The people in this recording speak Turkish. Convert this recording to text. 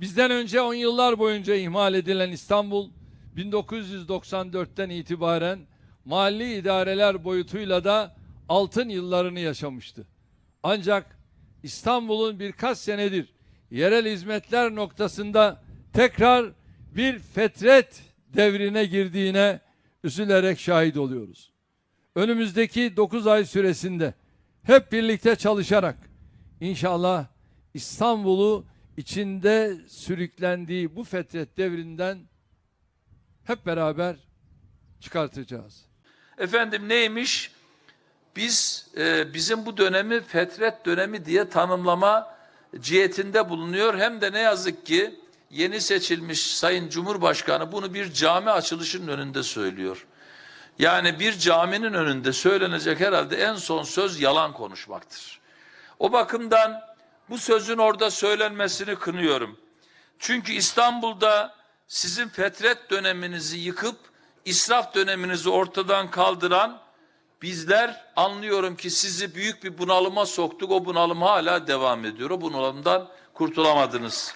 Bizden önce on yıllar boyunca ihmal edilen İstanbul 1994'ten itibaren mahalli idareler boyutuyla da altın yıllarını yaşamıştı. Ancak İstanbul'un birkaç senedir yerel hizmetler noktasında tekrar bir fetret devrine girdiğine üzülerek şahit oluyoruz. Önümüzdeki 9 ay süresinde hep birlikte çalışarak inşallah İstanbul'u içinde sürüklendiği bu fetret devrinden hep beraber çıkartacağız. Efendim neymiş? Biz e, bizim bu dönemi fetret dönemi diye tanımlama cihetinde bulunuyor. Hem de ne yazık ki yeni seçilmiş Sayın Cumhurbaşkanı bunu bir cami açılışının önünde söylüyor. Yani bir caminin önünde söylenecek herhalde en son söz yalan konuşmaktır. O bakımdan bu sözün orada söylenmesini kınıyorum. Çünkü İstanbul'da sizin fetret döneminizi yıkıp israf döneminizi ortadan kaldıran bizler anlıyorum ki sizi büyük bir bunalıma soktuk. O bunalım hala devam ediyor. O bunalımdan kurtulamadınız.